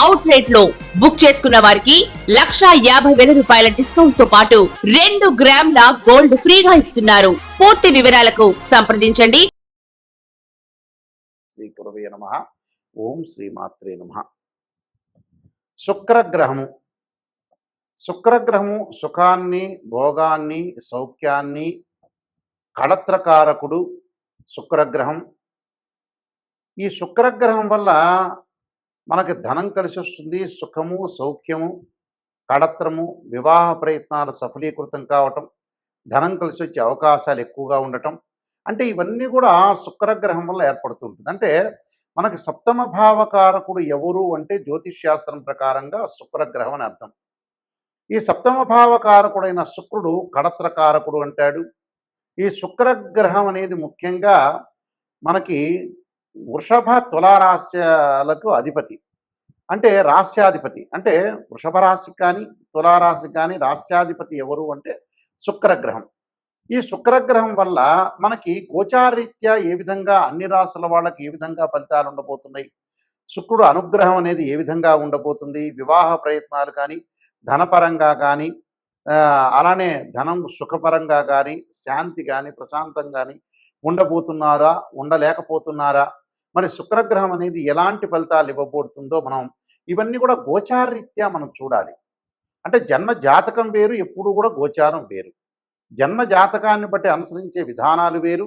Out రేట్లో book చేసుకున్న వారికి లక్షా యాభై వేల రూపాయల డిస్కౌంట్తో పాటు రెండు గ్రాముల గోల్డ్ ఫ్రీగా ఇస్తున్నారు. పూర్తి వివరాలకు సంప్రదించండి. శ్రీ గురవే నమ. ఓం శ్రీ మాత్రే నమ. శుక్రగ్రహము. శుక్రగ్రహము సుఖాన్ని భోగాన్ని సౌఖ్యాన్ని కళత్రకారకుడు శుక్రగ్రహం. ఈ శుక్రగ్రహం వల్ల మనకి ధనం కలిసి వస్తుంది సుఖము సౌఖ్యము కడత్రము వివాహ ప్రయత్నాలు సఫలీకృతం కావటం ధనం కలిసి వచ్చే అవకాశాలు ఎక్కువగా ఉండటం అంటే ఇవన్నీ కూడా శుక్రగ్రహం వల్ల ఏర్పడుతుంటుంది. అంటే మనకి సప్తమ భావకారకుడు ఎవరు అంటే జ్యోతిష్ శాస్త్రం ప్రకారంగా శుక్రగ్రహం అని అర్థం. ఈ సప్తమ భావకారకుడైన శుక్రుడు కడత్రకారకుడు అంటాడు. ఈ శుక్రగ్రహం అనేది ముఖ్యంగా మనకి వృషభ తులారాశ్యాలకు అధిపతి. అంటే రాస్యాధిపతి అంటే వృషభ రాశి కానీ తులారాశికి కానీ రాస్యాధిపతి ఎవరు అంటే శుక్రగ్రహం. ఈ శుక్రగ్రహం వల్ల మనకి గోచారీత్యా ఏ విధంగా అన్ని రాసుల వాళ్ళకి ఏ విధంగా ఫలితాలు ఉండబోతున్నాయి? శుక్రుడు అనుగ్రహం అనేది ఏ విధంగా ఉండబోతుంది? వివాహ ప్రయత్నాలు కానీ ధనపరంగా కానీ ఆ, అలానే ధనం సుఖపరంగా కానీ శాంతి కానీ ప్రశాంతం కానీ ఉండబోతున్నారా? ఉండలేకపోతున్నారా? మరి శుక్రగ్రహం అనేది ఎలాంటి ఫలితాలు ఇవ్వబోతుందో మనం ఇవన్నీ కూడా గోచారరీత్యా మనం చూడాలి. అంటే జన్మ జాతకం వేరు ఎప్పుడు కూడా గోచారం వేరు. జన్మ జాతకాన్ని బట్టి అనుసరించే విధానాలు వేరు.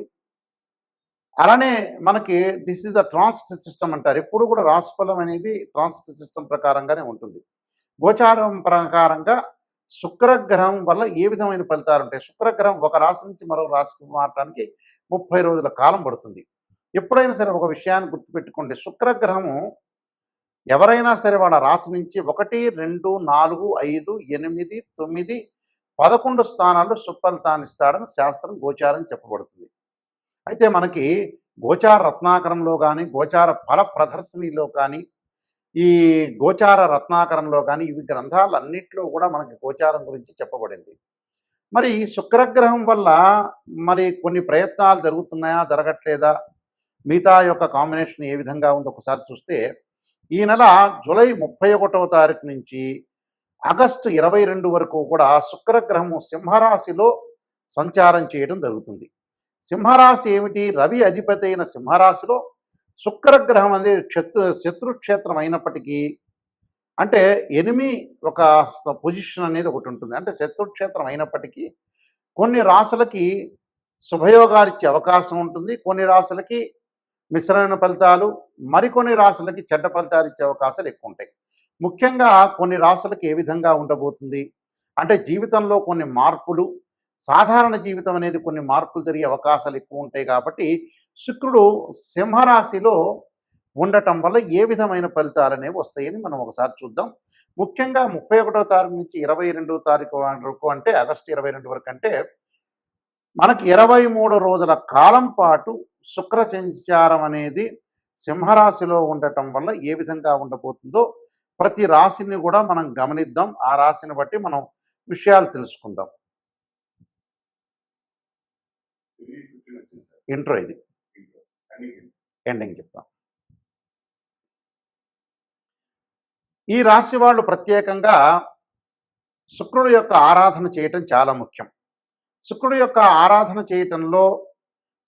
అలానే మనకి this is the transcript system అంటారు. ఎప్పుడు కూడా రాశిఫలం అనేది ట్రాన్స్క్రిప్ట్ సిస్టమ్ ప్రకారంగానే ఉంటుంది. గోచారం ప్రకారంగా శుక్రగ్రహం వల్ల ఏ విధమైన ఫలితాలు ఉంటాయి? శుక్రగ్రహం ఒక రాశి నుంచి మరో రాశికి మారడానికి ముప్పై రోజుల కాలం పడుతుంది. ఎప్పుడైనా సరే ఒక విషయాన్ని గుర్తుపెట్టుకోండి. శుక్రగ్రహము ఎవరైనా సరే వాళ్ళ రాశి నుంచి ఒకటి రెండు నాలుగు ఐదు ఎనిమిది తొమ్మిది పదకొండు స్థానాల్లో సుఫలితాన్ని ఇస్తాడని శాస్త్రం గోచారం చెప్పబడుతుంది. అయితే మనకి గోచార రత్నాకరంలో కానీ గోచార ఫల ప్రదర్శనలో కానీ ఈ గోచార రత్నాకరంలో కానీ ఇవి గ్రంథాలన్నింటిలో కూడా మనకి గోచారం గురించి చెప్పబడింది. మరి ఈ శుక్రగ్రహం వల్ల మరి కొన్ని ప్రయత్నాలు జరుగుతున్నాయా జరగట్లేదా? మిగతా యొక్క కాంబినేషన్ ఏ విధంగా ఉందో ఒకసారి చూస్తే ఈ నెల జూలై ముప్పై ఒకటవ తారీఖు నుంచి ఆగస్టు ఇరవై రెండు వరకు కూడా శుక్రగ్రహము సింహరాశిలో సంచారం చేయడం జరుగుతుంది. సింహరాశి ఏమిటి? రవి అధిపతి అయిన సింహరాశిలో శుక్రగ్రహం అనేది శత్రు శత్రుక్షేత్రం అయినప్పటికీ అంటే ఎనిమి ఒక పొజిషన్ అనేది ఒకటి ఉంటుంది. అంటే శత్రుక్షేత్రం అయినప్పటికీ కొన్ని రాశులకి శుభయోగాలు ఇచ్చే అవకాశం ఉంటుంది. కొన్ని రాశులకి మిశ్రమైన ఫలితాలు మరికొన్ని రాసులకి చెడ్డ ఫలితాలు ఇచ్చే అవకాశాలు ఎక్కువ ఉంటాయి ముఖ్యంగా కొన్ని రాసులకి ఏ విధంగా ఉండబోతుంది? అంటే జీవితంలో కొన్ని మార్పులు సాధారణ జీవితం అనేది కొన్ని మార్పులు జరిగే అవకాశాలు ఎక్కువ ఉంటాయి కాబట్టి శుక్రుడు సింహరాశిలో ఉండటం వల్ల ఏ విధమైన ఫలితాలు అనేవి వస్తాయని మనం ఒకసారి చూద్దాం. ముఖ్యంగా ముప్పై ఒకటో తారీఖు నుంచి ఇరవై రెండవ తారీఖు వరకు అంటే ఆగస్టు ఇరవై రెండు వరకు అంటే మనకి ఇరవై మూడు రోజుల కాలం పాటు శుక్ర సంచారం అనేది సింహరాశిలో ఉండటం వల్ల ఏ విధంగా ఉండబోతుందో ప్రతి రాశిని కూడా మనం గమనిద్దాం. ఆ రాశిని బట్టి మనం విషయాలు తెలుసుకుందాం. ఇంట్రో ఇది. ఎండింగ్ చెప్తాం. ఈ రాశి వాళ్ళు ప్రత్యేకంగా శుక్రుడు యొక్క ఆరాధన చేయటం చాలా ముఖ్యం. శుక్రుడు యొక్క ఆరాధన చేయటంలో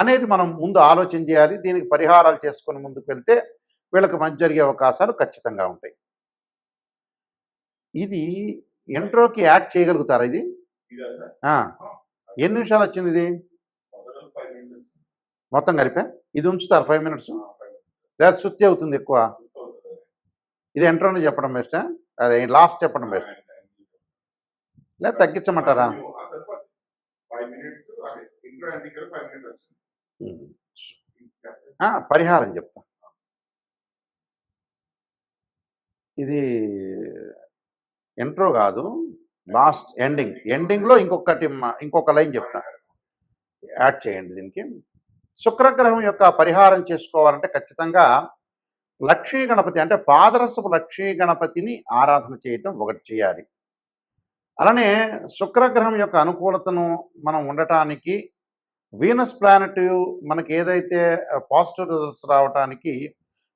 అనేది మనం ముందు ఆలోచన చేయాలి దీనికి పరిహారాలు చేసుకొని ముందుకు వెళ్తే వీళ్ళకి మంచి జరిగే అవకాశాలు ఖచ్చితంగా ఉంటాయి. ఇది ఇంట్రోకి యాడ్ చేయగలుగుతారా ఇది? ఎన్ని నిమిషాలు వచ్చింది ఇది? మొత్తం కలిపే? ఇది ఉంచుతారు ఫైవ్ మినిట్స్ లేదా సుత్తి అవుతుంది ఎక్కువ? ఇది ఎంట్రోని చెప్పడం బెస్ట్ అదే లాస్ట్ చెప్పడం బెస్ట్. లేదా తగ్గించమంటారా? పరిహారం చెప్తా. ఇది ఇంట్రో కాదు. లాస్ట్ ఎండింగ్. ఎండింగ్లో ఇంకొకటి ఇంకొక లైన్ చెప్తా. యాడ్ చేయండి దీనికి. శుక్రగ్రహం యొక్క పరిహారం చేసుకోవాలంటే ఖచ్చితంగా లక్ష్మీ గణపతి అంటే పాదరసపు లక్ష్మీ గణపతిని ఆరాధన చేయటం ఒకటి చేయాలి. అలానే శుక్రగ్రహం యొక్క అనుకూలతను మనం ఉండటానికి వీనస్ ప్లానెట్ మనకి ఏదైతే పాజిటివ్ రిజల్ట్స్ రావడానికి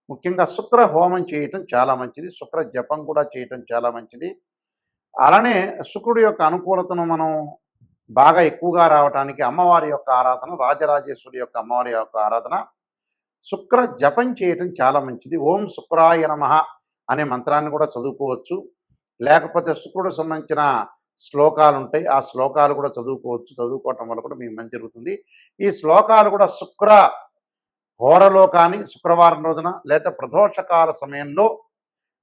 ముఖ్యంగా శుక్ర హోమం చేయటం చాలా మంచిది. శుక్ర జపం కూడా చేయటం చాలా మంచిది. అలానే శుక్రుడి యొక్క అనుకూలతను మనం బాగా ఎక్కువగా రావటానికి అమ్మవారి యొక్క ఆరాధన రాజరాజేశ్వరి యొక్క అమ్మవారి యొక్క ఆరాధన శుక్ర జపం చేయటం చాలా మంచిది. ఓం శుక్రాయ నమః అనే మంత్రాన్ని కూడా చదువుకోవచ్చు. లేకపోతే శుక్రుడు సంబంధించిన శ్లోకాలు ఉంటాయి ఆ శ్లోకాలు కూడా చదువుకోవచ్చు. చదువుకోవటం వల్ల కూడా మీకు మంచి జరుగుతుంది. ఈ శ్లోకాలు కూడా శుక్ర హోరలో కానీ శుక్రవారం రోజున లేదా ప్రదోషకాల సమయంలో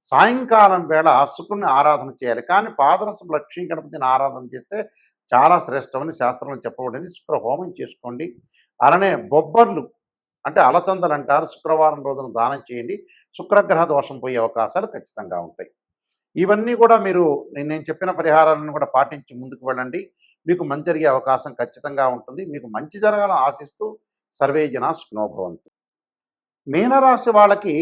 సాయంకాలం వేళ శుక్రుని ఆరాధన చేయాలి. కానీ పాదరసం లక్ష్మీ గణపతిని ఆరాధన చేస్తే చాలా శ్రేష్టమని శాస్త్రంలో చెప్పబడింది. శుక్ర హోమం చేసుకోండి. అలానే బొబ్బర్లు అంటే అలచందలు అంటారు. శుక్రవారం రోజున దానం చేయండి. శుక్రగ్రహ దోషం పోయే అవకాశాలు ఖచ్చితంగా ఉంటాయి. ఇవన్నీ కూడా మీరు నేను నేను చెప్పిన పరిహారాలను కూడా పాటించి ముందుకు వెళ్ళండి. మీకు మంచి జరిగే అవకాశం ఖచ్చితంగా ఉంటుంది. మీకు మంచి జరగాలని ఆశిస్తూ సర్వే జన సుఖనోభవంతు. మీనరాశి వాళ్ళకి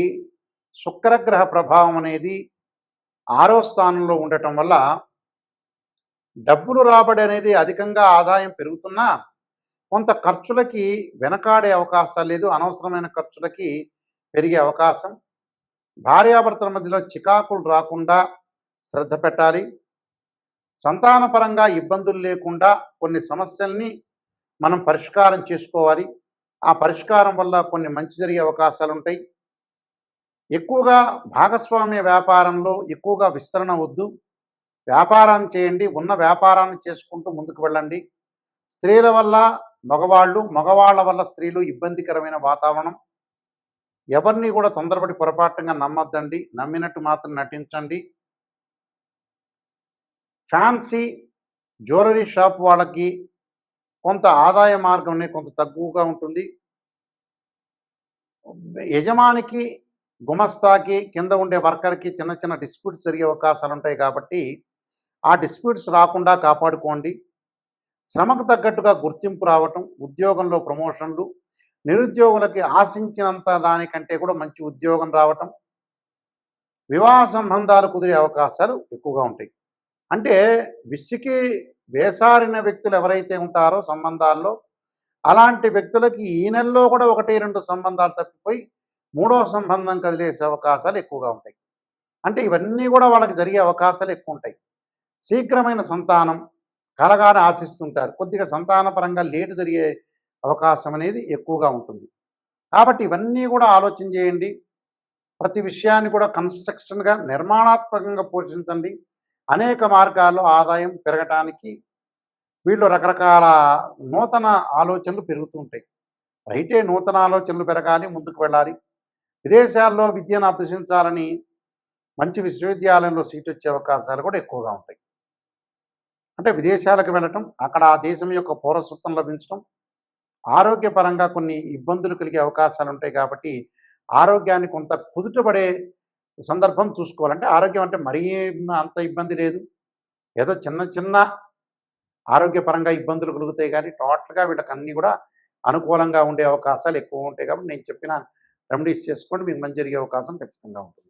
శుక్రగ్రహ ప్రభావం అనేది ఆరో స్థానంలో ఉండటం వల్ల డబ్బులు రాబడి అనేది అధికంగా ఆదాయం పెరుగుతున్నా కొంత ఖర్చులకి వెనకాడే అవకాశాలు లేదు. అనవసరమైన ఖర్చులకి పెరిగే అవకాశం. భార్యాభర్తల మధ్యలో చికాకులు రాకుండా శ్రద్ధ పెట్టాలి. సంతానపరంగా ఇబ్బందులు లేకుండా కొన్ని సమస్యల్ని మనం పరిష్కారం చేసుకోవాలి. ఆ పరిష్కారం వల్ల కొన్ని మంచి జరిగే అవకాశాలు ఉంటాయి. ఎక్కువగా భాగస్వామ్య వ్యాపారంలో ఎక్కువగా విస్తరణ వద్దు. వ్యాపారాన్ని చేయండి. ఉన్న వ్యాపారాన్ని చేసుకుంటూ ముందుకు వెళ్ళండి. స్త్రీల వల్ల మగవాళ్ళు మగవాళ్ళ వల్ల స్త్రీలు ఇబ్బందికరమైన వాతావరణం. ఎవరిని కూడా తొందరపడి పొరపాటుగా నమ్మొద్దండి. నమ్మినట్టు మాత్రం నటించండి. ఫ్యాన్సీ జ్యువెలరీ షాప్ వాళ్ళకి కొంత ఆదాయ మార్గం కొంత తక్కువగా ఉంటుంది. యజమానికి గుమస్తాకి కింద ఉండే వర్కర్కి చిన్న చిన్న డిస్ప్యూట్స్ జరిగే అవకాశాలు ఉంటాయి కాబట్టి ఆ డిస్ప్యూట్స్ రాకుండా కాపాడుకోండి. శ్రమకు తగ్గట్టుగా గుర్తింపు రావటం ఉద్యోగంలో ప్రమోషన్లు నిరుద్యోగులకి ఆశించినంత దానికంటే కూడా మంచి ఉద్యోగం రావటం వివాహ సంబంధాలు కుదిరే అవకాశాలు ఎక్కువగా ఉంటాయి. అంటే విసికి వేసారిన వ్యక్తులు ఎవరైతే ఉంటారో సంబంధాల్లో అలాంటి వ్యక్తులకి ఈ నెలలో కూడా ఒకటి రెండు సంబంధాలు తప్పిపోయి మూడో సంబంధం కదిలేసే అవకాశాలు ఎక్కువగా ఉంటాయి. అంటే ఇవన్నీ కూడా వాళ్ళకి జరిగే అవకాశాలు ఎక్కువ ఉంటాయి శీఘ్రమైన సంతానం కలగానే ఆశిస్తుంటారు. కొద్దిగా సంతానపరంగా లేటు జరిగే అవకాశం అనేది ఎక్కువగా ఉంటుంది. కాబట్టి ఇవన్నీ కూడా ఆలోచన చేయండి. ప్రతి విషయాన్ని కూడా కన్స్ట్రక్షన్గా నిర్మాణాత్మకంగా పోషించండి. అనేక మార్గాల్లో ఆదాయం పెరగటానికి వీళ్ళు రకరకాల నూతన ఆలోచనలు పెరుగుతుంటాయి రైటే నూతన ఆలోచనలు పెరగాలి ముందుకు వెళ్ళాలి. విదేశాల్లో విద్యను అభ్యసించాలని మంచి విశ్వవిద్యాలయంలో సీట్ వచ్చే అవకాశాలు కూడా ఎక్కువగా ఉంటాయి. అంటే విదేశాలకు వెళ్ళటం అక్కడ ఆ దేశం యొక్క పౌరసత్వం లభించడం ఆరోగ్యపరంగా కొన్ని ఇబ్బందులు కలిగే అవకాశాలు ఉంటాయి కాబట్టి ఆరోగ్యాన్ని కొంత కుదుటపడే సందర్భం చూసుకోవాలంటే ఆరోగ్యం అంటే మరీ అంత ఇబ్బంది లేదు. ఏదో చిన్న చిన్న ఆరోగ్యపరంగా ఇబ్బందులు కలుగుతాయి కానీ టోటల్గా వీళ్ళకి అన్నీ కూడా అనుకూలంగా ఉండే అవకాశాలు ఎక్కువ ఉంటాయి కాబట్టి నేను చెప్పిన రెమెడీస్ చేసుకోండి మీకు మంచి జరిగే అవకాశం ఖచ్చితంగా ఉంటుంది.